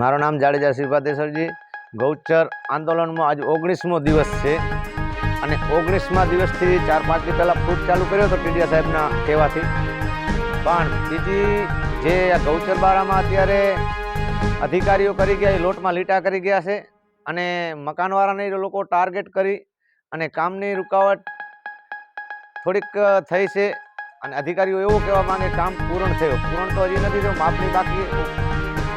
મારું નામ જાડેજા શ્રીપાદેશ્વરજી ગૌચર આંદોલનમાં આજ ઓગણીસમો દિવસ છે. અને ઓગણીસમા દિવસથી ચાર પાંચ દી પહેલાં ફૂટ ચાલુ કર્યો હતો ટીડીયા સાહેબના કહેવાથી. પણ બીજી જે ગૌચર બારામાં અત્યારે અધિકારીઓ કરી ગયા એ લોટમાં લીટા કરી ગયા છે અને મકાનવાળાને લોકો ટાર્ગેટ કરી અને કામની રૂકાવટ થોડીક થઈ છે. અને અધિકારીઓ એવું કહેવા માંગે, કામ પૂર્ણ થયું. પૂર્ણ તો હજી નથી થયું, માપની બાકી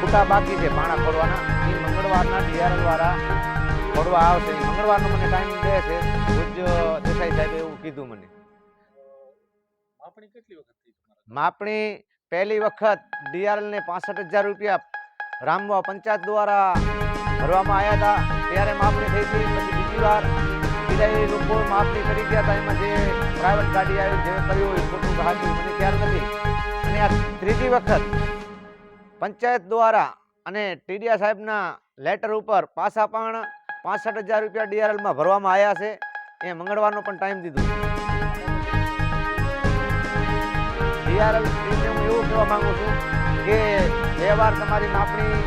ખૂટા બાકી છે પાણા ખોડવાના એ મંગળવારના ડીઆરએલ દ્વારા ખોડવા આવશે. મંગળવારનો મને ટાઈમ કહે છે. ભુજ દેસાઈ સાહેબે એવું કીધું મને. માપણી કેટલી વખત થઈ માપણી પહેલી વખત ડીઆરએલ ને પાસઠ હજાર રૂપિયા રામવા પંચાયત દ્વારા ભરવામાં આવ્યા હતા. ત્યારે માપણી થઈ હતી પછી બીજી વાર બીજા લોકો માપણી કરી ગયા હતા. એમાં જે પ્રાઇવેટ ગાડી આવી જે કર્યું હોય ખોટું હાજર. મને ખ્યાલ નથી. અને આ ત્રીજી વખત પંચાયત દ્વારા અને ટીડીયા સાહેબના લેટર ઉપર પાછા પણ પાસઠ હજાર રૂપિયા ડીઆરએલમાં ભરવામાં આવ્યા છે. એ મંગળવારનો પણ ટાઈમ દીધો. ડીઆરએલ હું એવું કહેવા માંગુ છું કે બે વાર તમારી માપણી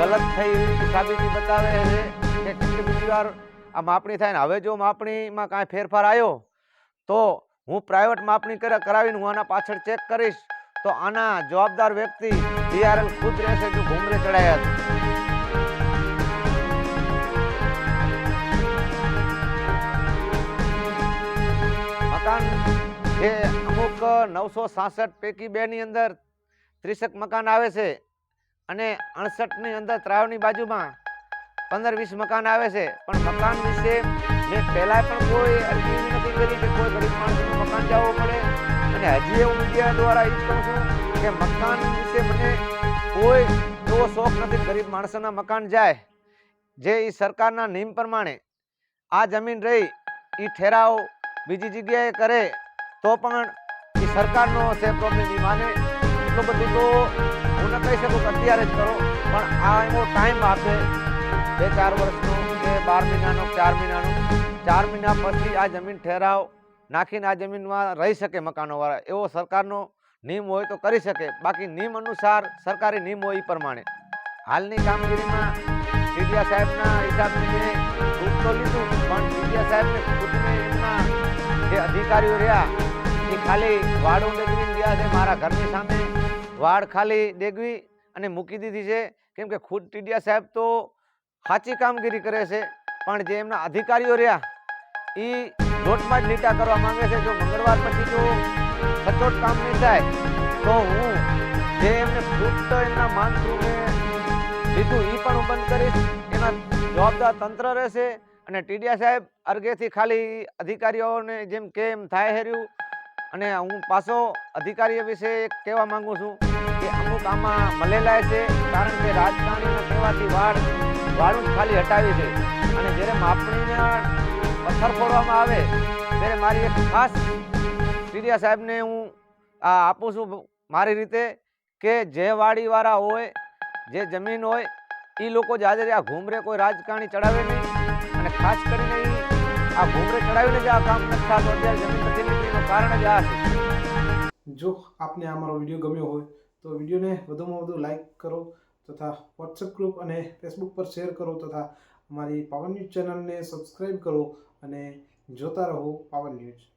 ગલત થઈ સાબિતી બતાવે છે કે બીજી વાર આ માપણી થાય ને હવે જો માપણીમાં કાંઈ ફેરફાર આવ્યો, તો હું પ્રાઇવેટ માપણી કરા કરાવીને હું આના પાછળ ચેક કરીશ. તો આના જવાબદાર વ્યક્તિ ડીઆરએલ ખુદ રહેશે જો ઘૂમરે ચડાયા હતા મકાન જે અમુક નવસો સાસઠ પૈકી બેની અંદર ત્રીસક મકાન આવે છે અને અડસઠની અંદર ત્રાવની બાજુમાં પંદર વીસ મકાન આવે છે. પણ મકાન વિશે મેં પહેલાં પણ કોઈ અરજી નથી કરી કે કોઈ ગરીબ માણસનું મકાન જવો પડે. અને હજી હું મીડિયા દ્વારા એ જ કહું છું કે મકાન વિશે મને કોઈ એવો શોખ નથી ગરીબ માણસોના મકાન જાય. જે એ સરકારના નિયમ પ્રમાણે આ જમીન રહી એ ઠેરાવ બીજી જગ્યાએ કરે, તો પણ એ સરકારનો છે પ્રોબ્લેમ એ માને. એટલું બધું તો હું ન કહી શકું અત્યારે જ કરો, પણ આ એવો ટાઈમ આપે. બે ચાર વર્ષનો કે બાર મહિનાનો, ચાર મહિનાનો. ચાર મહિના પછી આ જમીન ઠેરાવ નાખીને આ જમીનમાં રહી શકે મકાનોવાળા. એવો સરકારનો નિયમ હોય તો કરી શકે. બાકી નિયમ અનુસાર સરકારી નિયમ હોય એ પ્રમાણે. હાલની કામગીરીમાં ટીડિયા સાહેબના હિસાબથી મેં તો લીધું, પણ સીડિયા સાહેબને ખુદને એમના જે અધિકારીઓ રહ્યા, એ ખાલી વાડો ડેગવી ગયા છે. મારા ઘરની સામે વાડ ખાલી ડેગવી અને મૂકી દીધી છે. કેમ કે ખુદ ટીડિયા સાહેબ તો સાચી કામગીરી કરે છે, પણ જે એમના અધિકારીઓ રહ્યા એ લોટમાં જ લીટા કરવા માંગે છે. જો મંગળવાર પછી જો સચોટ કામ નહીં થાય, તો હું જે એમને ફ્રૂટ એમના માનસુને લીધું એ પણ હું બંધ કરીશ. એના જવાબદાર તંત્ર રહેશે અને ટીડિયા સાહેબ અર્ગેથી ખાલી અધિકારીઓને જેમ કેમ થાય હેર્યું અને હું પાછો અધિકારીઓ વિશે કહેવા માગું છું. કે અમુક આમાં મલેલાય છે, કારણ કે રાજકારણીના કહેવાથી વાળ, વાળું ખાલી હટાવી છે. અને જ્યારે માપણીને પથ્થર ફોડવામાં આવે, ત્યારે મારી એક ખાસ ટીડિયા સાહેબને હું આ આપું છું મારી રીતે કે જે વાડીવાળા હોય, જે જમીન હોય એ લોકો જ આજે આ ઘૂમરે કોઈ રાજકારણી ચડાવે નહીં. અને ખાસ કરીને આ ઘૂમરે ચડાવીને જ આ કામ નથી થતું. અત્યારે જમીન નીકળીનું કારણ જ આ છે. જો આપને આ વીડિયો ગમ્યો હોય તો વિડીયોને વધુમાં વધુ લાઈક કરો તથા વોટ્સએપ ગ્રુપ અને ફેસબુક પર શેર કરો તથા અમારી પાવન ન્યૂઝ ચેનલને સબસ્ક્રાઈબ કરો અને જોતા રહો પાવન ન્યૂઝ